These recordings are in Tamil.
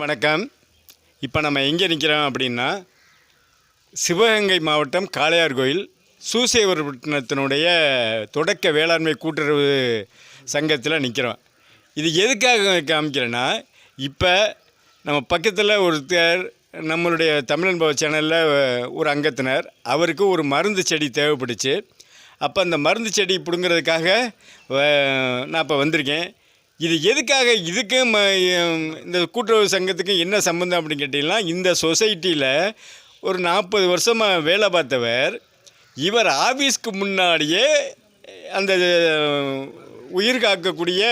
வணக்கம். இப்போ நம்ம எங்கே நிற்கிறோம் அப்படின்னா சிவகங்கை மாவட்டம் காளையார் கோயில் சூசேவரப்பட்டினத்தினுடைய தொடக்க வேளாண்மை கூட்டுறவு சங்கத்தில் நிற்கிறோம் இது எதுக்காக காமிக்கிறேன்னா இப்போ நம்ம பக்கத்தில் ஒருத்தர் நம்மளுடைய தமிழன் பவ சேனலில் ஒரு அங்கத்தினர் அவருக்கு ஒரு மருந்து செடி தேவைப்பட்டுச்சு அப்போ அந்த மருந்து செடி பிடுங்கிறதுக்காக நான் இப்போ வந்திருக்கேன். இது எதுக்காக இதுக்கு ம இந்த கூட்டுறவு சங்கத்துக்கு என்ன சம்மந்தம் அப்படின்னு கேட்டிங்கன்னா இந்த சொசைட்டியில் ஒரு நாற்பது வருஷமாக வேலை பார்த்தவர் இவர் ஆஃபீஸ்க்கு முன்னாடியே அந்த உயிர் காக்கக்கூடிய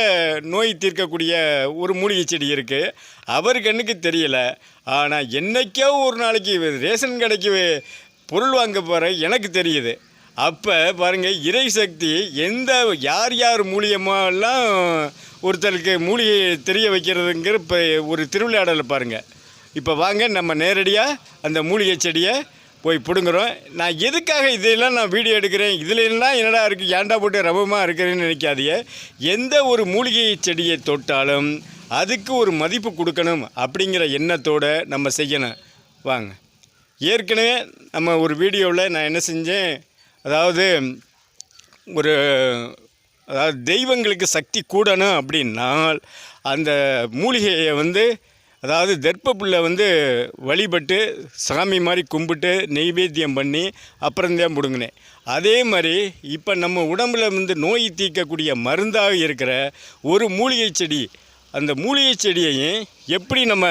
நோய் தீர்க்கக்கூடிய ஒரு மூலிகை செடி இருக்குது அவர் கண்ணுக்கு தெரியலை. ஆனால் என்னைக்கோ ஒரு நாளைக்கு ரேஷன் கடைக்கு பொருள் வாங்க போகிற எனக்கு தெரியுது. அப்போ பாருங்கள் இறை சக்தி எந்த யார் யார் மூலியமாலாம் ஒருத்தருக்கு மூலிகை தெரிய வைக்கிறதுங்கிற இப்போ ஒரு திருவிளையாடலை பாருங்கள் இப்போ வாங்க நம்ம நேரடியாக அந்த மூலிகை செடியை போய் பிடுங்குறோம். நான் எதுக்காக இதெல்லாம் நான் வீடியோ எடுக்கிறேன்? இதுலலாம் என்னடா இருக்குது ஏன்டா போட்டு ரபமாக இருக்கிறேன்னு நினைக்காதீங்க. எந்த ஒரு மூலிகை செடியை தொட்டாலும் அதுக்கு ஒரு மதிப்பு கொடுக்கணும் அப்படிங்கிற எண்ணத்தோடு நம்ம செய்யணும். வாங்க. ஏற்கனவே நம்ம ஒரு வீடியோவில் நான் என்ன செஞ்சேன்? அதாவது ஒரு அதாவது தெய்வங்களுக்கு சக்தி கூடணும் அப்படின்னால் அந்த மூலிகையை வந்து அதாவது தர்ப்பப்புல்லை வந்து வழிபட்டு சாமி மாதிரி கும்பிட்டு நெய்வேத்தியம் பண்ணி அப்புறம்தான் பிடுங்கினேன். அதே மாதிரி இப்போ நம்ம உடம்புல வந்து நோய் தீர்க்கக்கூடிய மருந்தாக இருக்கிற ஒரு மூலிகை செடி அந்த மூலிகை செடியையும் எப்படி நம்ம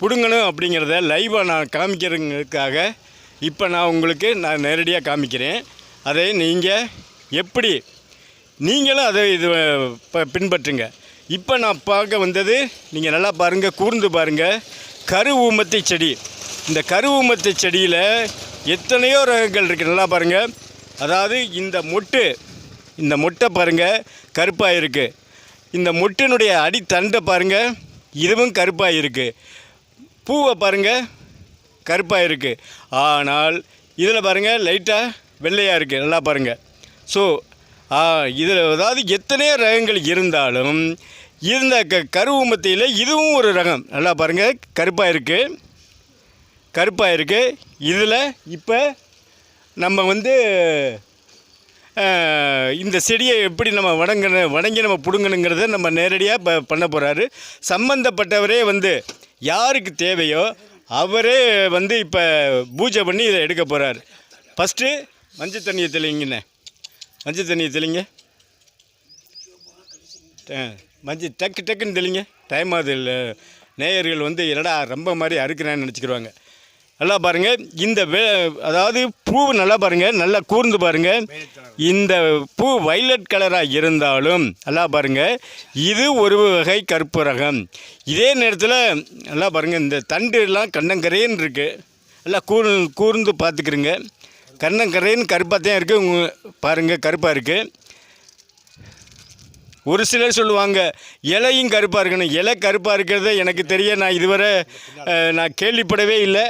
பிடுங்கணும் அப்படிங்கிறத லைவாக நான் காமிக்கிறதுக்காக இப்போ நான் உங்களுக்கு நான் நேரடியாக காமிக்கிறேன். அதை நீங்கள் எப்படி நீங்களும் அதை இது ப- பின்பற்றுங்க. இப்போ நான் பார்க்க வந்தது நீங்கள் நல்லா பாருங்கள் கூர்ந்து பாருங்கள் கரு ஊமத்தை செடி. இந்த கரு ஊமத்தை செடியில் எத்தனையோ ரகங்கள் இருக்குது நல்லா பாருங்கள் அதாவது இந்த மொட்டு இந்த மொட்டை பாருங்கள் கருப்பாக இருக்குது இந்த மொட்டினுடைய அடித்தண்டை பாருங்கள் இதுவும் கருப்பாக இருக்குது பூவை பாருங்கள் கருப்பாக இருக்குது ஆனால் இதில் பாருங்கள் லைட்டாக வெள்ளையாக இருக்குது நல்லா பாருங்கள் ஸோ இதில் அதாவது எத்தனையோ ரகங்கள் இருந்தாலும் இருந்த க கருவுமத்தியில் இதுவும் ஒரு ரகம். நல்லா பாருங்கள் கருப்பாக இருக்குது கருப்பாக இருக்குது இதில் இப்போ நம்ம வந்து இந்த செடியை எப்படி நம்ம வணங்கணும் வணங்கி நம்ம பிடுங்கணுங்கிறத நம்ம நேரடியாக ப பண்ண போகிறாரு சம்மந்தப்பட்டவரே வந்து யாருக்கு தேவையோ அவரே வந்து இப்போ பூஜை பண்ணி இதை எடுக்க போகிறார் ஃபஸ்ட்டு மஞ்சள் தண்ணியை தெளிங்கண்ணே மஞ்சள் தண்ணியை தெளிங்க. மஞ்சள் டக்கு டக்குன்னு தெளிங்க. டைம் ஆகுது இல்லை. நேயர்கள் வந்து என்னடா ரொம்ப மாதிரி அறுக்கிறேன்னு நினச்சிக்கிடுவாங்க நல்லா பாருங்கள் இந்த வே அதாவது பூ நல்லா பாருங்கள் நல்லா கூர்ந்து பாருங்கள் இந்த பூ வைலட் கலராக இருந்தாலும் நல்லா பாருங்கள் இது ஒரு வகை கருப்பு ரகம் இதே நேரத்தில் நல்லா பாருங்கள் இந்த தண்டுலாம் கண்ணங்கரைன்னு இருக்குது நல்லா கூர் கூர்ந்து பார்த்துக்கிறங்க. கண்ணங்கரேன்னு கருப்பாக தான் இருக்குது பாருங்கள் கருப்பாக இருக்குது ஒரு சிலர் சொல்லுவாங்க இலையும் கருப்பாக இருக்கணும். இலை கருப்பாக இருக்கிறத எனக்கு தெரிய நான் இதுவரை நான் கேள்விப்படவே இல்லை.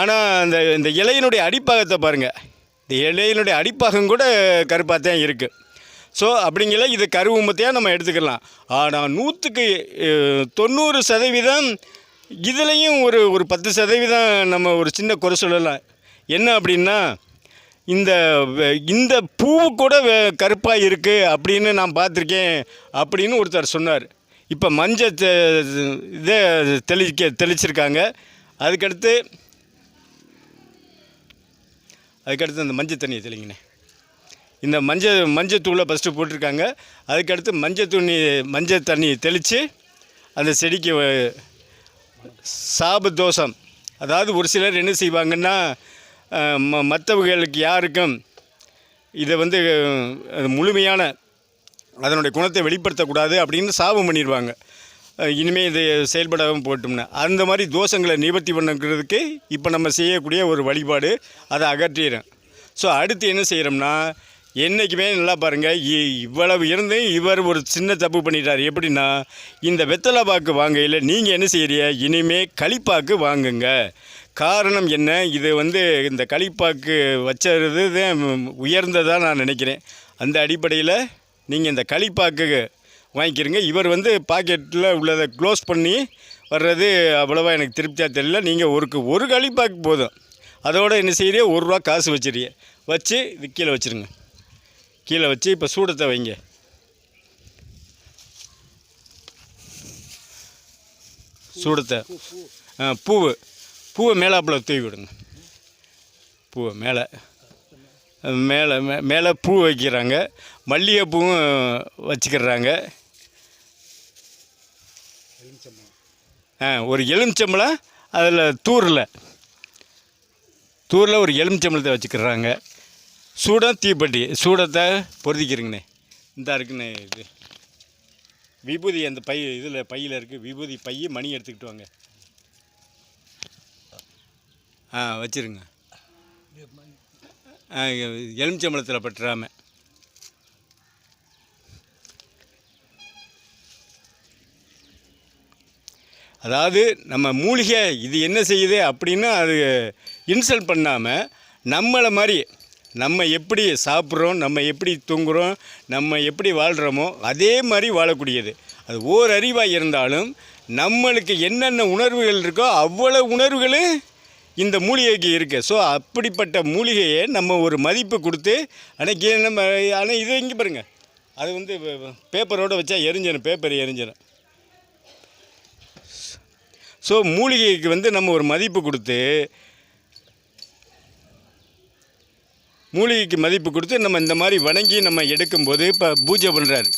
ஆனால் அந்த இந்த இலையினுடைய அடிப்பாகத்தை பாருங்கள் இந்த இலையினுடைய அடிப்பாகம் கூட கருப்பாக தான் இருக்குது ஸோ அப்படிங்கிற இது கருவுமத்தையாக நம்ம எடுத்துக்கலாம். ஆனால் நூற்றுக்கு தொண்ணூறு சதவீதம் இதுலேயும் ஒரு ஒரு பத்து சதவீதம் நம்ம ஒரு சின்ன குறை சொல்லலாம். என்ன அப்படின்னா இந்த இந்த பூவு கூட கருப்பாக இருக்குது அப்படின்னு நான் பார்த்துருக்கேன் அப்படின்னு ஒருத்தர் சொன்னார். இப்போ மஞ்சள் இதே இதை தெளிக்க தெளிச்சிருக்காங்க. அதுக்கடுத்து அதுக்கடுத்து அந்த மஞ்சள் தண்ணியை தெளிங்கண்ணே. இந்த மஞ்சள் மஞ்சள் தூளை ஃபஸ்ட்டு போட்டிருக்காங்க. அதுக்கடுத்து மஞ்சள் துணி மஞ்சள் தண்ணி தெளித்து அந்த செடிக்கு சாபு தோஷம். அதாவது ஒரு சிலர் என்ன செய்வாங்கன்னா ம மற்றவர்களுக்கு யாருக்கும் இதை வந்து முழுமையான அதனுடைய குணத்தை வெளிப்படுத்தக்கூடாது அப்படின்னு சாபம் பண்ணிடுவாங்க. இனிமேல் இதை இது செயல்படாமல் போட்டோம்னா. அந்த மாதிரி தோஷங்களை நிவர்த்தி பண்ணுறதுக்கு இப்போ நம்ம செய்யக்கூடிய ஒரு வழிபாடு அதை அகற்றிடும். ஸோ அடுத்து என்ன செய்கிறோம்னா என்றைக்குமே நல்லா பாருங்கள் இ- இவ்வளவு இருந்து இவர் ஒரு சின்ன தப்பு பண்ணிட்டார். எப்படின்னா இந்த வெத்தலை பாக்கு வாங்கையில் நீங்கள் என்ன செய்கிறீங்க இனிமேல் களிப்பாக்கு வாங்குங்க. காரணம் என்ன? இது வந்து இந்த களிப்பாக்கு வச்சது தான் உயர்ந்ததாக நான் நினைக்கிறேன். அந்த அடிப்படையில் நீங்கள் இந்த களிப்பாக்கு வாங்கிக்கிறீங்க. இவர் வந்து பாக்கெட்டில் உள்ளதை க்ளோஸ் பண்ணி வர்றது அவ்வளோவா எனக்கு திருப்தியாக தெரியல. நீங்கள் ஒருக்கு ஒரு களிப்பாக்கு போதும். அதோட என்ன செய்கிறீ ஒரு ரூபா காசு வச்சிருங்க வச்சு இது கீழே வச்சுருங்க. கீழே வச்சு இப்போ சூடத்தை வைங்க. சூடத்தை. பூவு. பூவை மேலாப்பில் தூவி விடுங்க பூவை மேலே. மேலே மே- மேலே பூ வைக்கிறாங்க. மல்லிகைப்பூவும் வச்சுக்கிறாங்க. ஆ ஒரு எலுமிச்சம்பளம் அதில் தூரில். தூரில் ஒரு எலுமிச்சம்பளத்தை வச்சுக்கிறாங்க. சூடம் தீப்பெட்டி சூடத்தை பொருத்திக்கிறீங்கண்ணே. இந்த இருக்குண்ணே இது. விபூதி அந்த பை இதில் பையில் இருக்குது விபூதி பையை மணி எடுத்துக்கிட்டு வாங்க. ஆ வச்சுருங்க. எலுமிச்சம்பழத்தில் பட்டுறாம அதாவது நம்ம மூலிகை இது என்ன செய்யுது அப்படின்னு அது இன்சல்ட் பண்ணாமல் நம்மளை மாதிரி நம்ம எப்படி சாப்பிட்றோம் நம்ம எப்படி தூங்குகிறோம் நம்ம எப்படி வாழ்கிறோமோ அதே மாதிரி வாழக்கூடியது. அது ஓர் அறிவாக இருந்தாலும் நம்மளுக்கு என்னென்ன உணர்வுகள் இருக்கோ அவ்வளோ உணர்வுகளும் இந்த மூலிகைக்கு இருக்குது ஸோ அப்படிப்பட்ட மூலிகையை நம்ம ஒரு மதிப்பு கொடுத்து அன்னைக்கு நம்ம ஆனால் இது இங்கே பாருங்கள் அது வந்து பேப்பரோடு வச்சா எரிஞ்சிடும் பேப்பர் எரிஞ்சிடும் ஸோ மூலிகைக்கு வந்து நம்ம ஒரு மதிப்பு கொடுத்து மூலிகைக்கு மதிப்பு கொடுத்து நம்ம இந்த மாதிரி வணங்கி நம்ம எடுக்கும்போது இப்போ பூஜை பண்ணுறாரு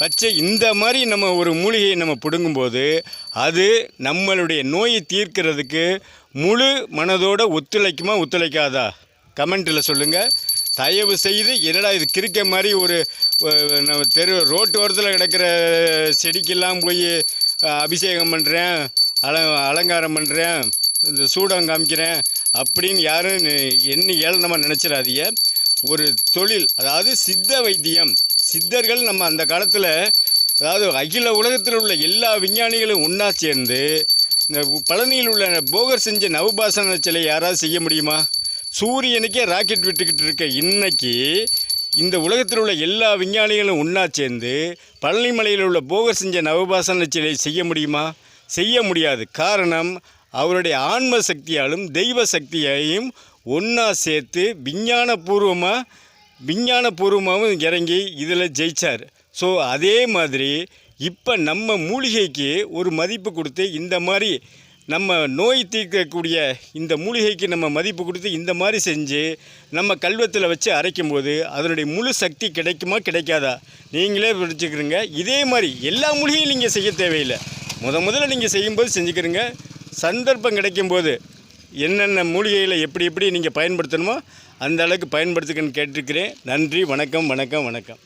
வச்சு இந்த மாதிரி நம்ம ஒரு மூலிகையை நம்ம பிடுங்கும்போது அது நம்மளுடைய நோயை தீர்க்கிறதுக்கு முழு மனதோட ஒத்துழைக்குமா ஒத்துழைக்காதா? கமெண்ட்டில் சொல்லுங்கள் தயவு செய்து என்னடா இது கிறுக்க மாதிரி ஒரு நம்ம தெரு ரோட்டு ஓரத்தில் கிடக்கிற செடிக்கெல்லாம் போய் அபிஷேகம் பண்ணுறேன் அல அலங்காரம் பண்ணுறேன் இந்த சூடம் காமிக்கிறேன் அப்படின்னு யாரும் என்ன எண்ணி ஏளனமாக நினச்சிடாதீங்க. ஒரு தொழில் அதாவது சித்த வைத்தியம் சித்தர்கள் நம்ம அந்த காலத்தில் அதாவது அகில உலகத்தில் உள்ள எல்லா விஞ்ஞானிகளும் ஒன்றா சேர்ந்து இந்த பழனியில் உள்ள போகர் செஞ்ச நவபாசன சிலை யாராவது செய்ய முடியுமா? சூரியனுக்கே ராக்கெட் விட்டுக்கிட்டு இருக்க இன்னைக்கு இந்த உலகத்தில் உள்ள எல்லா விஞ்ஞானிகளும் ஒன்றா சேர்ந்து பழனி மலையில் உள்ள போகர் செஞ்ச நவபாசன சிலை செய்ய முடியுமா? செய்ய முடியாது. காரணம் அவருடைய ஆன்ம சக்தியாலும் தெய்வ சக்தியையும் ஒன்றா சேர்த்து விஞ்ஞானபூர்வமாக விஞ்ஞானபூர்வமாகவும் இறங்கி இதில் ஜெயித்தார் ஸோ அதே மாதிரி இப்போ நம்ம மூலிகைக்கு ஒரு மதிப்பு கொடுத்து இந்த மாதிரி நம்ம நோய் தீர்க்கக்கூடிய இந்த மூலிகைக்கு நம்ம மதிப்பு கொடுத்து இந்த மாதிரி செஞ்சு நம்ம கல்வத்தில் வச்சு அரைக்கும்போது அதனுடைய முழு சக்தி கிடைக்குமா கிடைக்காதா? நீங்களே பிடிச்சிக்கிறீங்க இதே மாதிரி எல்லா மூலிகையும் நீங்கள் செய்ய தேவையில்லை. முத முதல்ல நீங்கள் செய்யும்போது செஞ்சுக்கிறீங்க. சந்தர்ப்பம் கிடைக்கும்போது என்னென்ன மூலிகைகளை எப்படி எப்படி நீங்கள் பயன்படுத்தணுமோ அந்த அளவுக்கு பயன்படுத்துக்கன்னு கேட்டிருக்கிறேன். நன்றி வணக்கம் வணக்கம் வணக்கம்.